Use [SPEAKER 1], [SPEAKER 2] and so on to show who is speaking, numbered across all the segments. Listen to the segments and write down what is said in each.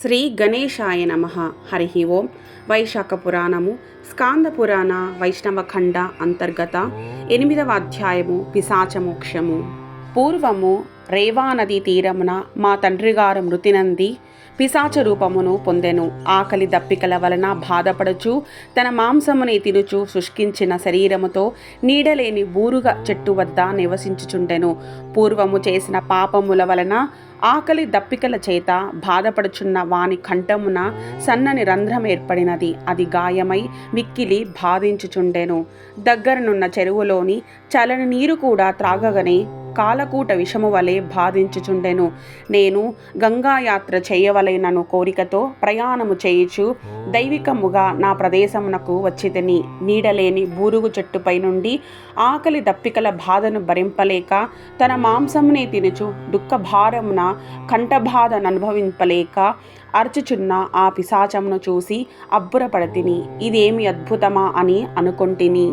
[SPEAKER 1] శ్రీ గణేశాయ నమ. హరి ఓం. వైశాఖ పురాణము స్కాంద పురాణ వైష్ణవ ఖండ అంతర్గత ఎనిమిదవ అధ్యాయము పిశాచమోక్షము పూర్వము రేవా నదీ తీరమున మా తండ్రిగారు మృతినంది. పిశాచ రూపమును పొందెను. ఆకలి దప్పికల వలన బాధపడుచు తన మాంసముని తినుచు శుష్కించిన శరీరముతో నీడలేని బూరుగ చెట్టు వద్ద నివసించుచుండెను. పూర్వము చేసిన పాపముల వలన ఆకలి దప్పికల చేత బాధపడుచున్న వాని కంఠమున సన్నని రంధ్రం ఏర్పడినది. అది గాయమై మిక్కిలి బాధించుచుండెను. దగ్గరనున్న చెరువులోని చలని నీరు కూడా త్రాగగనే కాలకూట విషము వలె బాధించుచుండెను. నేను గంగాయాత్ర చేయవలెనను కోరికతో ప్రయాణము చేయుచు దైవికముగా నా ప్రదేశమునకు వచ్చితిని. నీడలేని బూరుగు చెట్టుపై నుండి ఆకలి దప్పికల బాధను భరింపలేక తన మాంసమునే తినుచు దుఃఖభారమున కంఠబాధను అనుభవింపలేక అర్చుచున్న ఆ పిశాచమును చూసి అబ్బురపడతిని. ఇదేమి అద్భుతమా అని అనుకొంటిని.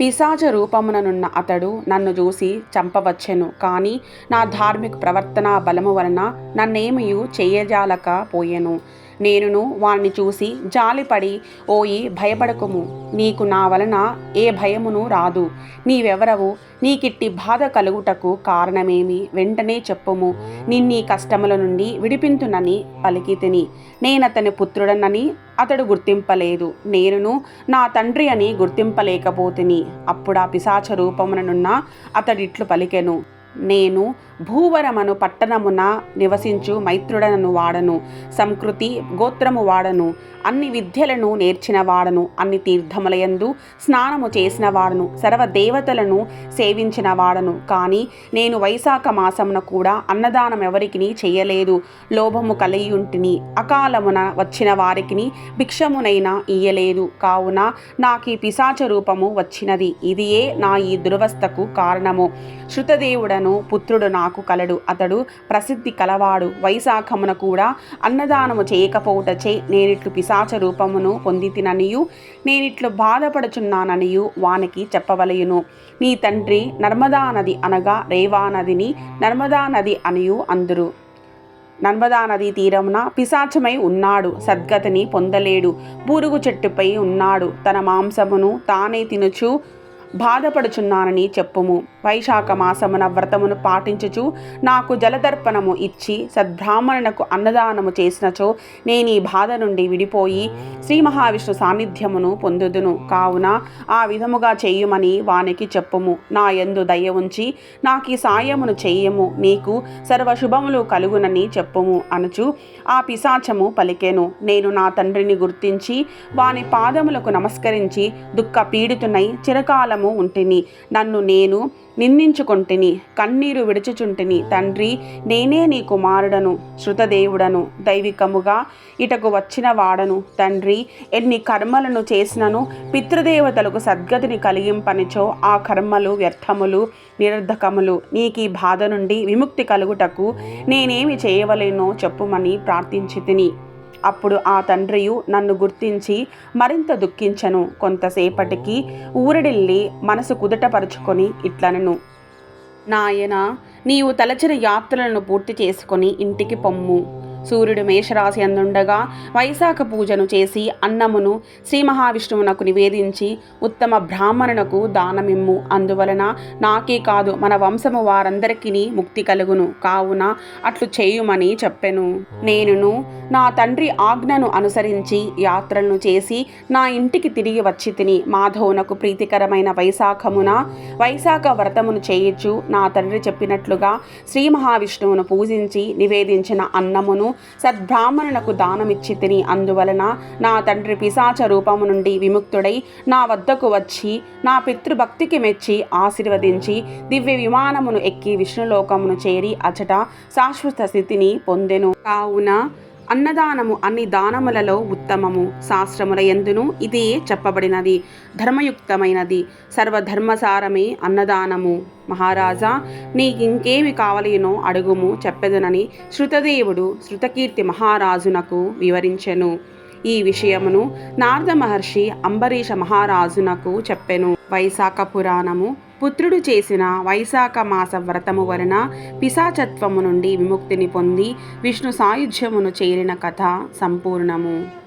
[SPEAKER 1] పిశాచ రూపముననున్న అతడు నన్ను చూసి చంపవచ్చెను. కానీ నా ధార్మిక ప్రవర్తన బలము వలన నన్నేమియు చేయజాలకపోయెను నేనును వాణ్ణి చూసి జాలిపడి ఓయి భయపడకుము. నీకు నా వలన ఏ భయమును రాదు. నీవెవరవు? నీకిట్టి బాధ కలుగుటకు కారణమేమి? వెంటనే చెప్పుము. నిన్నీ కష్టముల నుండి విడిపింతునని పలికితిని నేనతని పుత్రుడనని అతడు గుర్తింపలేదు. నేనును నా తండ్రి అని గుర్తింపలేకపోతిని. అప్పుడా పిశాచ రూపముననున్న అతడిట్లు పలికెను. నేను భూవరమను పట్టణమున నివసించు మైత్రుడనను వాడను సంకృతి గోత్రము వాడను అన్ని విద్యలను నేర్చిన వాడను అన్ని తీర్థములయందు స్నానము చేసిన వాడను సర్వదేవతలను సేవించిన వాడను. కానీ నేను వైశాఖ మాసమున కూడా అన్నదానం ఎవరికి చేయలేదు. లోభము కలియుంటిని అకాలమున వచ్చిన వారికి భిక్షమునైనా ఇయ్యలేదు. కావున నాకు ఈ పిశాచ రూపము వచ్చినది. ఇదియే నా ఈ దురవస్థకు కారణము. శృతదేవుడను పుత్రుడు నాకు కలడు. అతడు ప్రసిద్ధి కలవాడు. వైశాఖమున కూడా అన్నదానము చేయకపోవటచే నేనిట్లు పిశాచ రూపమును పొందితిననియు నేనిట్లు బాధపడుచున్నాననియు వానికి చెప్పవలయును. నీ తండ్రి నర్మదా నది అనగా రేవా నదిని నర్మదా నది అనియు అందురు. నర్మదా నదీ తీరమున పిశాచమై ఉన్నాడు. సద్గతిని పొందలేడు. బూరుగు చెట్టుపై ఉన్నాడు. తన మాంసమును తానే తినుచు బాధపడుచున్నానని చెప్పుము. వైశాఖ మాసమున వ్రతమును పాటించుచు నాకు జలదర్పణము ఇచ్చి సద్బ్రాహ్మణునకు అన్నదానము చేసినచో నేను ఈ బాధ నుండి విడిపోయి శ్రీ మహావిష్ణు సాన్నిధ్యమును పొందుదును. కావున ఆ విధముగా చేయుమని వానికి చెప్పుము. నా ఎందు దయ ఉంచి నాకు ఈ సాయమును చెయ్యము నీకు సర్వశుభములు కలుగునని చెప్పుము అనుచు ఆ పిశాచము పలికెను. నేను నా తండ్రిని గుర్తించి వాని పాదములకు నమస్కరించి దుఃఖ పీడితునై చిరకాలము ఉంటిని. నన్ను నేను నిందించుకొంటిని కన్నీరు విడుచుచుంటిని తండ్రి నేనే నీ కుమారుడను శృతదేవుడను దైవికముగా ఇటకు వచ్చిన వాడను తండ్రి. ఎన్ని కర్మలను చేసినను పితృదేవతలకు సద్గతిని కలిగింపనిచో ఆ కర్మలు వ్యర్థములు నిరర్ధకములు నీకు ఈ బాధ నుండి విముక్తి కలుగుటకు నేనేమి చేయవలేనో చెప్పుమని ప్రార్థించి తిని అప్పుడు ఆ తండ్రియు నన్ను గుర్తించి మరింత దుఃఖించను కొంతసేపటికి ఊరడిల్లి మనసు కుదుటపరుచుకొని ఇట్లనను. నాయన నీవు తలచిన యాత్రలను పూర్తి చేసుకొని ఇంటికి పొమ్ము. సూర్యుడు మేషరాశి అందుండగా వైశాఖ పూజను చేసి అన్నమును శ్రీ మహావిష్ణువునకు నివేదించి ఉత్తమ బ్రాహ్మణునకు దానమిమ్ము. అందువలన నాకే కాదు మన వంశము వారందరికీ ముక్తి కలుగును. కావున అట్లు చేయుమని చెప్పెను. నేనును నా తండ్రి ఆజ్ఞను అనుసరించి యాత్రలను చేసి నా ఇంటికి తిరిగి వచ్చి తిని మాధవునకు ప్రీతికరమైన వైశాఖమున వైశాఖ వ్రతమును చేయొచ్చు నా తండ్రి చెప్పినట్లుగా శ్రీ మహావిష్ణువును పూజించి నివేదించిన అన్నమును సద్బ్రాహ్మణునకు దానమిచ్చి తిని అందువలన నా తండ్రి పిశాచ రూపము నుండి విముక్తుడై నా వద్దకు వచ్చి నా పితృభక్తికి మెచ్చి ఆశీర్వదించి దివ్య విమానమును ఎక్కి విష్ణులోకమును చేరి అచట శాశ్వత స్థితిని పొందెను. కావున అన్నదానము అన్ని దానములలో ఉత్తమము. శాస్త్రముల ఎందును ఇదే చెప్పబడినది. ధర్మయుక్తమైనది. సర్వధర్మసారమే అన్నదానము. మహారాజా నీకింకేమి కావలేనో అడుగుము చెప్పదనని శృతదేవుడు శృతకీర్తి మహారాజునకు వివరించెను. ఈ విషయమును నారద మహర్షి అంబరీష మహారాజునకు చెప్పెను. వైశాఖ పురాణము పుత్రుడు చేసిన వైశాఖ మాస వ్రతము వలన పిశాచత్వము నుండి విముక్తిని పొంది విష్ణు సాయుధ్యమును చేరిన కథ సంపూర్ణము.